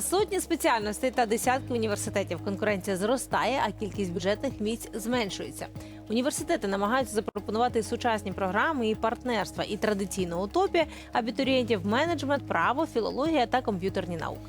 Сотні спеціальностей та десятки університетів конкуренція зростає, а кількість бюджетних місць зменшується. Університети намагаються запропонувати сучасні програми і партнерства, і традиційна утопія абітурієнтів менеджмент, право, філологія та комп'ютерні науки.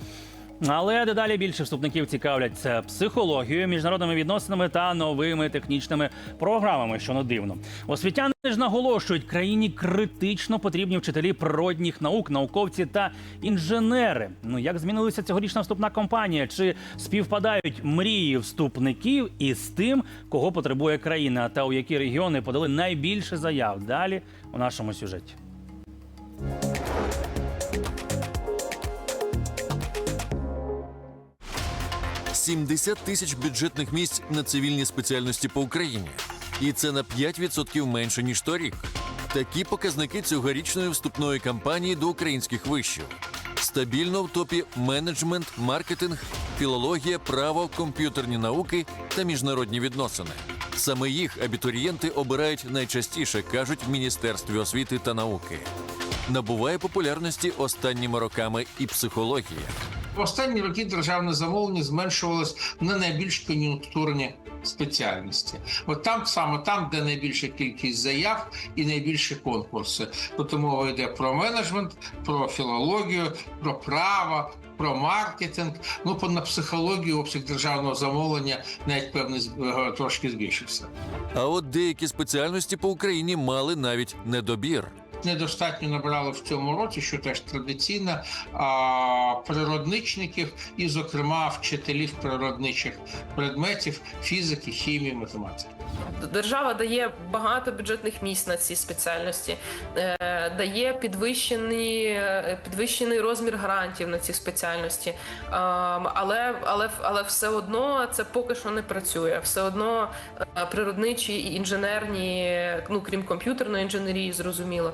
Але дедалі більше вступників цікавляться психологією, міжнародними відносинами та новими технічними програмами, що не дивно. Освітяни ж наголошують, країні критично потрібні вчителі природних наук, науковці та інженери. Ну як змінилася цьогорічна вступна кампанія? Чи співпадають мрії вступників із тим, кого потребує країна, та у які регіони подали найбільше заяв? Далі у нашому сюжеті. – 70 тисяч бюджетних місць на цивільні спеціальності по Україні. І це на 5% менше, ніж торік. Такі показники цьогорічної вступної кампанії до українських вишів. Стабільно в топі менеджмент, маркетинг, філологія, право, комп'ютерні науки та міжнародні відносини. Саме їх абітурієнти обирають найчастіше, кажуть в Міністерстві освіти та науки. Набуває популярності останніми роками і психологія. В останні роки державне замовлення зменшувалось на найбільш кон'юнктурні спеціальності. От там саме там, де найбільша кількість заяв і найбільші конкурси. Тут мова йде про менеджмент, про філологію, про право. Про маркетинг, ну по на психологію обсяг державного замовлення навіть певний е, трошки збільшився. А от деякі спеціальності по Україні мали навіть недобір. Недостатньо набрали в цьому році, що теж традиційно, природничників і, зокрема, вчителів природничих предметів фізики, хімії, математики. Держава дає багато бюджетних місць на ці спеціальності, е, дає підвищений, е, підвищений розмір грантів на ці спеціальності. Ем, Але, але, але все одно це поки що не працює. Все одно е, природничі і інженерні, ну крім комп'ютерної інженерії, зрозуміло,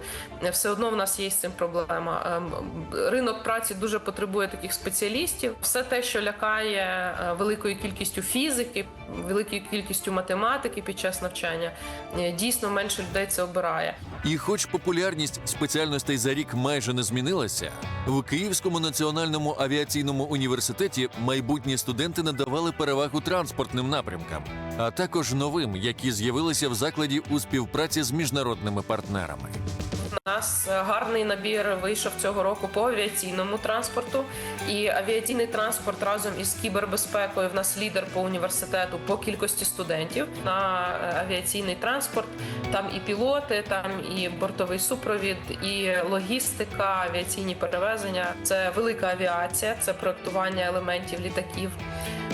все одно в нас є з цим проблема. Ем, Ринок праці дуже потребує таких спеціалістів. Все те, що лякає е, великою кількістю фізики, великою кількістю математики під час навчання, е, дійсно менше людей це обирає. І хоч популярність спеціальностей за рік майже не змінилася, в Київському національному авіаційному університеті майбутні студенти надавали перевагу транспортним напрямкам, а також новим, які з'явилися в закладі у співпраці з міжнародними партнерами. Нас е, гарний набір вийшов цього року по авіаційному транспорту. І авіаційний транспорт разом із кібербезпекою в нас лідер по університету по кількості студентів на е, авіаційний транспорт. Там і пілоти, там і бортовий супровід, і логістика, авіаційні перевезення. Це велика авіація, це проектування елементів літаків.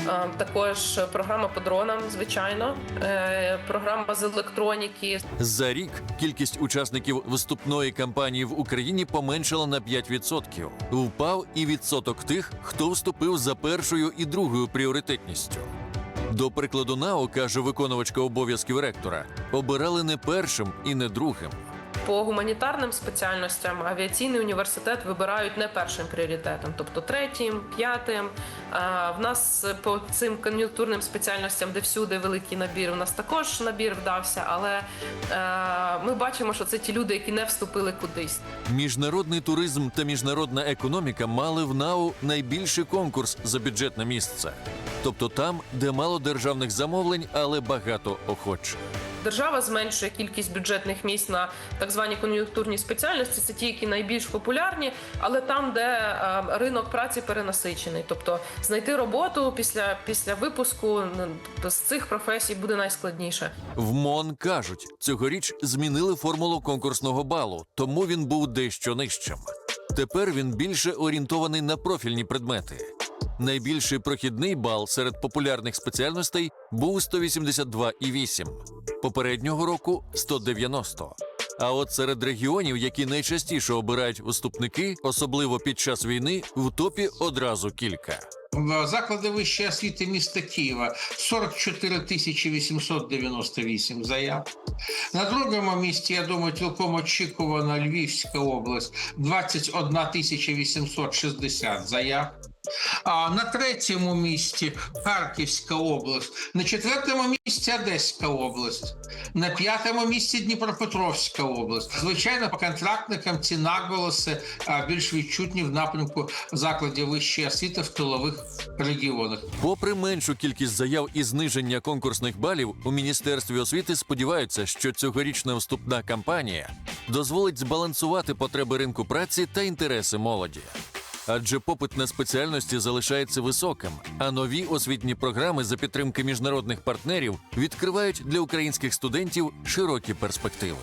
Е, Також програма по дронам, звичайно, Е, програма з електроніки, За рік кількість учасників вступної кампанії в Україні поменшала на 5%. Впав і відсоток тих, хто вступив за першою і другою пріоритетністю. До прикладу НАО, каже виконувачка обов'язків ректора, обирали не першим і не другим. По гуманітарним спеціальностям авіаційний університет вибирають не першим пріоритетом, тобто третім, п'ятим. В нас по цим кон'юнктурним спеціальностям, де всюди великий набір, у нас також набір вдався, але е, ми бачимо, що це ті люди, які не вступили кудись. Міжнародний туризм та міжнародна економіка мали в НАУ найбільший конкурс за бюджетне місце. Тобто там, де мало державних замовлень, але багато охочих. Держава зменшує кількість бюджетних місць на так звані кон'юнктурні спеціальності. Це ті, які найбільш популярні, але там, де е, ринок праці перенасичений. Тобто знайти роботу після, після випуску ну, з цих професій буде найскладніше. В МОН кажуть, цьогоріч змінили формулу конкурсного балу, тому він був дещо нижчим. Тепер він більше орієнтований на профільні предмети. Найбільший прохідний бал серед популярних спеціальностей був 182,8. Попереднього року 190. А от серед регіонів, які найчастіше обирають вступники, особливо під час війни, в топі одразу кілька. Заклади вищої освіти міста Києва 44 тисячі 898 заяв. На другому місці, я думаю, цілком очікувана Львівська область 21 860 заяв. А на третьому місці Харківська область, на четвертому місці Одеська область, на п'ятому місці Дніпропетровська область. Звичайно, по контрактникам ці наголоси більш відчутні в напрямку закладів вищої освіти в тилових регіонах. Попри меншу кількість заяв і зниження конкурсних балів, у міністерстві освіти сподіваються, що цьогорічна вступна кампанія дозволить збалансувати потреби ринку праці та інтереси молоді. Адже попит на спеціальності залишається високим, а нові освітні програми за підтримки міжнародних партнерів відкривають для українських студентів широкі перспективи.